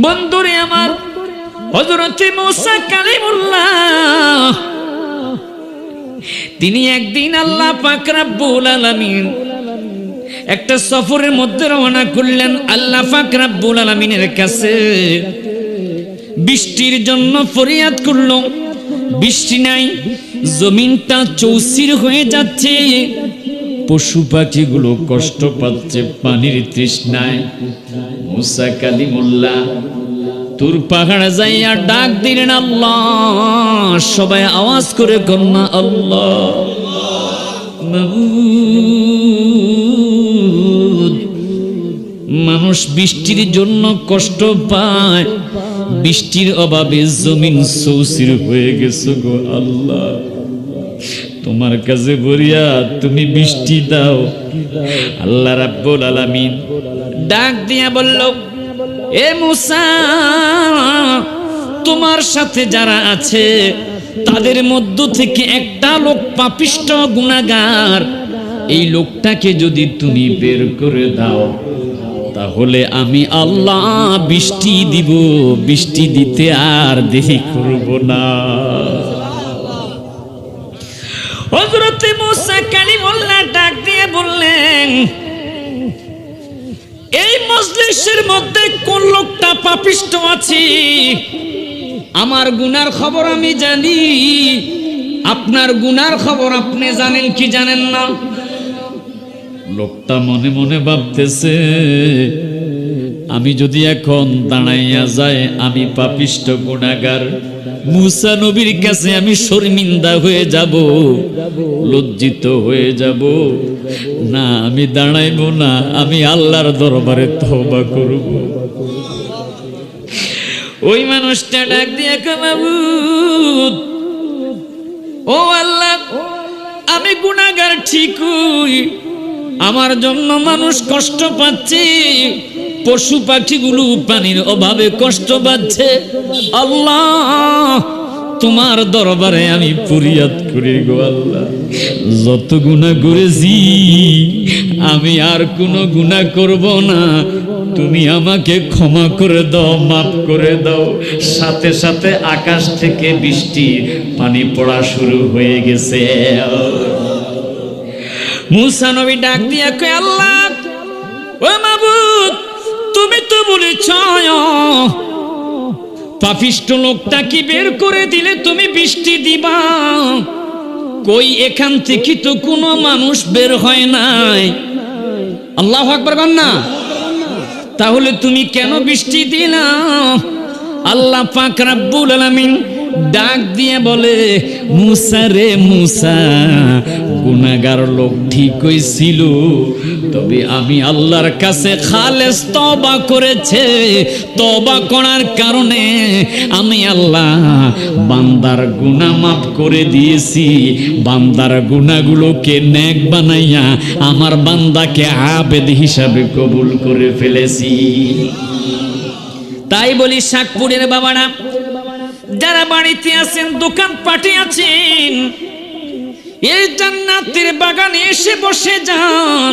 বন্ধুরে আমার হজরত মুসা কালিমুল্লাহ। তিনি একদিন আল্লাহ পাক রাব্বুল আলামিন একটা সফরের মধ্যে রওনা করলেন আল্লাহ পাক রাব্বুল আলামিনের কাছে। বৃষ্টির জন্য ফরিয়াদ করল। বৃষ্টি নাই, জমিনটা চৌচির হয়ে যাচ্ছে। পশু পাখিগুলো কষ্ট পাচ্ছে, পানির তৃষ্ণায়। মুসা কালিমুল্লাহ। তোর পাহাড়ে যাইয়া ডাক দিলেন আল্লাহ। সবাই আওয়াজ করে কন্যা আল্লাহ। মানুষ বৃষ্টির জন্য কষ্ট পায়। বৃষ্টির অভাবে জমিন সৌসির হয়ে গেছে গো আল্লাহ। তোমার কাছে বলিয়া তুমি বৃষ্টি দাও। আল্লাহ রাব্বুল আলামিন ডাক দিয়া বলল, এ মুসা, তোমার সাথে যারা আছে, তাদের মধ্য থেকে একটা লোক পাপিষ্ট গুণাগার এই লোকটাকে যদি তুমি বের করে দাও, তাহলে আমি আল্লাহ বৃষ্টি দিব, বৃষ্টি দিতে আর দেরি করব না। হজরতে মুসা কালিমুল্লাহ ডাক দিয়ে বললেন এই মজলিসের মধ্যে কোন লোকটা পাপিষ্ট আছে? আমার গুনার খবর আমি জানি। আপনার গুনার খবর আপনি জানেন কি জানেন না? লোকটা মনে মনে ভাবতেছে আমি যদি এখন দাঁড়াইয়া যাই, আমি পাপিষ্ট গুণাগার। মুসা নবীর কাছে আমি শর্মিন্দা হয়ে যাব, লজ্জিত হয়ে যাব। না, আমি দাঁড়াইব না, আমি আল্লাহর দরবারে তওবা করব। ওই মানুষটা ডাক দিয়ে কামাবু ও আল্লাহ, আমি গুণাগার ঠিকই, আমার জন্য মানুষ কষ্ট পাচ্ছে। পশু পাখিগুলো পানির অভাবে কষ্ট পাচ্ছে। আল্লাহ, তোমার দরবারে আমি ফরিয়াদ করি গো আল্লাহ। যত গুণা করেছি, আমি আর কোনো গুণা করব না। তুমি আমাকে ক্ষমা করে দাও, মাফ করে দাও। সাথে সাথে আকাশ থেকে বৃষ্টি, পানি পড়া শুরু হয়ে গেছে। মুসা নবী ডাক দিয়া আল্লাহ, ও মাবুদ তুমি তো বলেছ পাপিষ্ট লোকটা কি বের করে দিলে তুমি বৃষ্টি দিবা? কই এখান থেকে তো কোনো মানুষ বের হয় নাই। আল্লাহ আকবর না? তাহলে তুমি কেন বৃষ্টি দিলা? আল্লাহ পাক রাব্বুল আলামিন ডাক দিয়ে বলে, মুসা রে মুসা গুনাগার লোক ঠিক হয়েছিল তবে আমি আল্লাহর কাছে খালেস তবা করেছে। তবা করার কারণে আমি আল্লাহ বান্দার গুনাহ মাফ করে দিয়েছি। বান্দার গুনাহগুলোকে নেক বানাইয়া আমার বান্দাকে আবেদ হিসাবে কবুল করে ফেলেছি। তাই বলি, শাকপুরের বাবারা যারা বাড়িতে আছেন, দোকান পাটে আছেন, এই জান্নাতের বাগানে এসে বসে যান।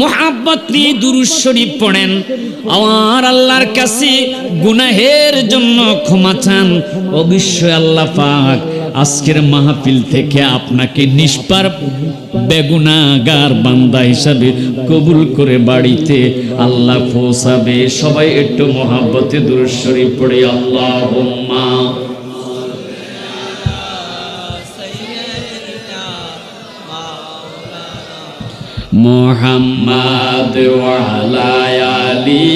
মোহাব্বত নিয়ে দুরুদ শরীফ পড়েন। আমার আল্লাহর কাছে গুনাহের জন্য ক্ষমা চান। অবশ্যই আল্লাহ পাক আজকের মাহফিল থেকে আপনাকে নিষ্পার বেগুনাগার বান্দা হিসাবে কবুল করে বাড়িতে আল্লাহ পৌঁছাবে। সবাই একটু মহাব্বতে দুরুদ শরীফ পড়ে আল্লাহ মোহাম্মদ ওয়ালায়ালি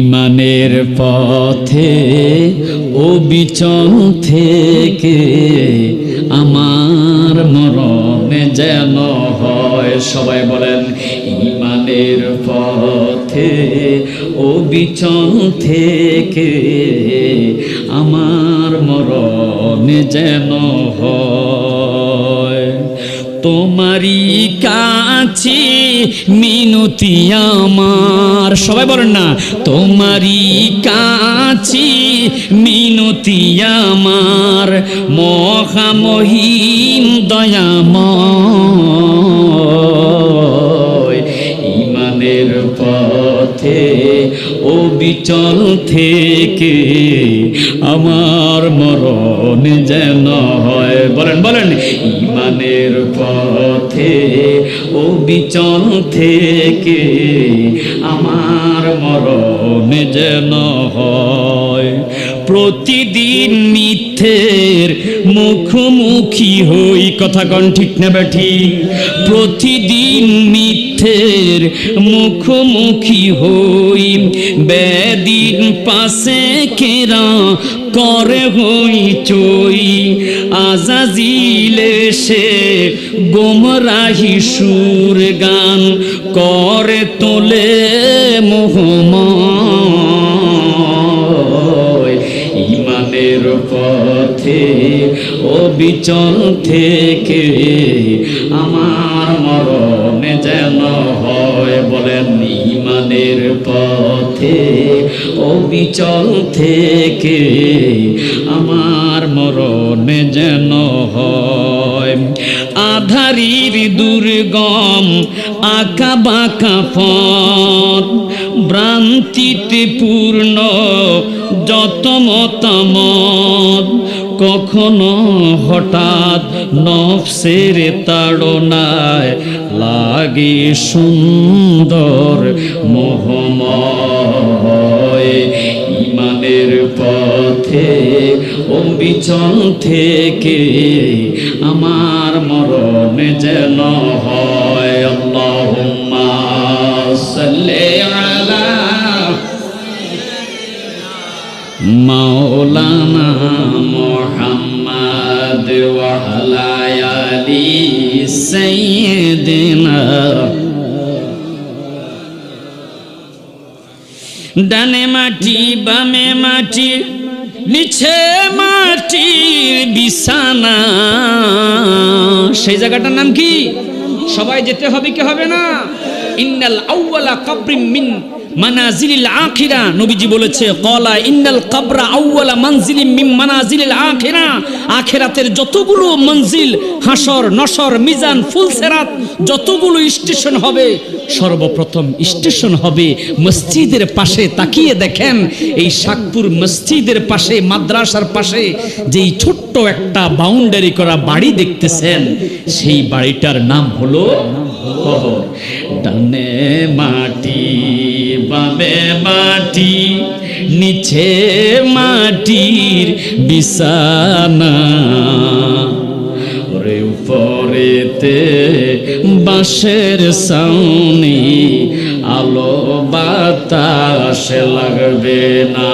ইমানের পথে ও বিচন থেকে আমার মরণে যেন হয়। সবাই বলেন, ইমানের পথে ও বিচন থেকে আমার মরণে যেন হয়। তোমারই কাছে মিনতি আমার। সবাই বলেন না, তোমারই কাছে মিনতি আমার। মহামহিম দয়াময় পথে ও বিচল থেকে আমার মরণ যেন হয়। বলেন বলেন ইমানের পথে ও বিচল থেকে আমার মরণ যেন হয়। প্রতিদিন মিথ্যের মুখোমুখি হই, কথা কন ঠিক না ব্যাঠি প্রতিদিন মিথ্যের মুখোমুখি হই, বেদিন পাশে কেরা করে হই চই? আজাজিলে সে গোমরাহি সুর গান করে তোলে মোহময় বিচল থেকে আমার মরণ যেন হয় বলেন ইমানের পথে। ও বিচল থেকে আমার মরণ যেন হয়। আধারির দুর্গম আঁকা বাঁকা পথ ভ্রান্তিতে পূর্ণ যত মতামত কখনো হঠাৎ নফসের তাড়নায় লাগে সুন্দর মোহময়। ইমানের পথে ও বিচল থেকে আমার মরণ যেন হয়। সাইয়্যিদিনা ডানে মাটি, বামে মাটি, নিচে মাটির বিছানা। সেই জায়গাটার নাম কি? সবাই যেতে হবে কি হবে না? ইন্নাল আউয়ালা কবরিম মিন নবীজি বলেছে, কলা আখিরাতের যতগুলো মঞ্জিল নসর, মিজান যতগুলো স্টেশন হবে, সর্বপ্রথম স্টেশন হবে মসজিদের পাশে। তাকিয়ে দেখেন, এই শাকপুর মসজিদের পাশে, মাদ্রাসার পাশে যেই ছোট্ট একটা বাউন্ডারি করা বাড়ি দেখতেছেন, সেই বাড়িটার নাম হলো ডানে মাটি নিচে মাটির বিছানা। ওরে উপরেতে বাঁশের সাউনি আলো বাতাস লাগবে না।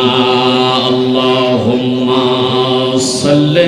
আল্লাহ সাল্লি